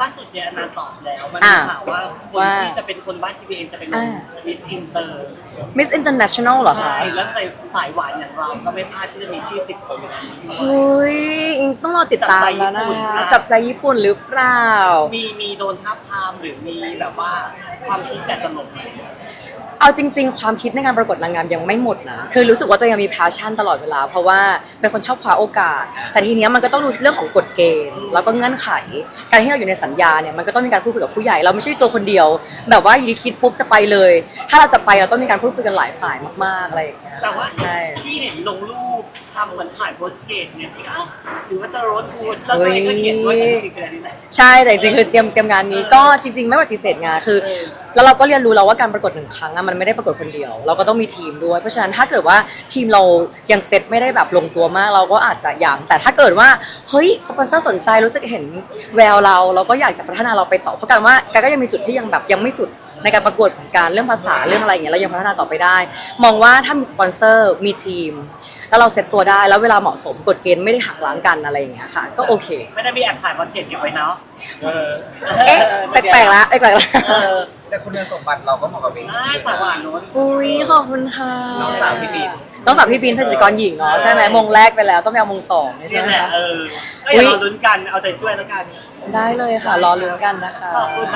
ล่าสุดเนี่ยอนานตอบแล้ว มันอ่ามีข่าวว่าคนว่าที่จะเป็นคนบ้านทีวีเอ็นจะเป็นอ่ามิสอินเตอร์ Miss International เหรอคะ ใช่ แล้วใส่สายหวานอย่างเรา ก็ไม่พลาดที่จะมีชื่อติดโผล่อยู่ในนี้เฮ้ยอิงต้องรอติดตามแล้วนะคะจับใจญี่ปุ่นหรือเปล่า มีมีโดนทับทามหรือมีแบบว่าความคิดแต่ตลกไหม เอาจริง ๆ ความคิดในการประกวดนางงามยังไม่หมดนะคือรู้สึกว่าตัวเองมี passion ตลอดเวลา เพราะว่าเป็นคนชอบคว้าโอกาส แต่ทีเนี้ยมันก็ต้องดูเรื่องของกฎเกณฑ์ แล้วก็เงื่อนไข การที่เราอยู่ในสัญญาเนี่ยมันก็ต้องมีการพูดคุยกับผู้ใหญ่เราไม่ใช่ตัวคนเดียว แบบว่าอยู่ดีคิดปุ๊บจะไปเลย ถ้าเราจะไปเราต้องมีการพูดคุยกันหลายฝ่ายมากๆอะไรอย่างเงี้ยแต่ว่าใช่ ที่เห็นลงรูป ทำเหมือนถ่ายโพสเทสเนี่ยที่เอ้าหรือว่าจะรถทูนแล้วตัวเองก็เขียนด้วยแต่จริงๆคืออันนี้นะใช่แต่จริงๆคือเตรียมเตรียมงานนี้ก็จริง ๆ ไม่ปฏิเสธงานคือ เออ แล้วเราก็เรียนรู้แล้วว่าการประกวดหนึ่งครั้งอะมันไม่ได้ประกวดคนเดียว เราก็ต้องมีทีมด้วย เพราะฉะนั้นถ้าเกิดว่าทีมเรายังเซตไม่ได้แบบลงตัวมาก เราก็อาจจะยังแต่ถ้าเกิดว่าเฮ้ยสปอนเซอร์สนใจรู้สึกเห็นแววเรา เราก็อยากจะพัฒนาเราไปต่อเพราะการว่าการก็ยังมีจุดที่ยังแบบยังไม่สุด ในการประกวดของการเรื่องภาษาเรื่องอะไรอย่างเงี้ยเรายังพัฒนาต่อไปได้ มองว่าถ้ามีสปอนเซอร์มีทีม แล้วเราเซตตัวได้แล้วเวลาเหมาะสมกฎเกณฑ์ไม่ได้หักล้างกันอะไรอย่างเงี้ยค่ะ ก็โอเคไม่ได้มีแอบถ่ายโพสเทสเก็บไว้เนาะเออเอ๊ะแปลกๆละแปลกๆละเออแต่คุณสมบัติเราก็เหมาะกับเองได้สายหวานโน้นอุ้ยขอบคุณค่ะน้องสาวพี่ปีนน้องสาวพี่ปีนเพชรกรหญิงเนาะใช่ไหมมงแรกไปแล้วต้องไปเอามงสองใช่นี่ไหมแหละคะเออก็อย่ารอลุ้นกันเอาใจช่วยแล้วกันได้เลยค่ะ รอลุ้นกันนะคะขอบคุณ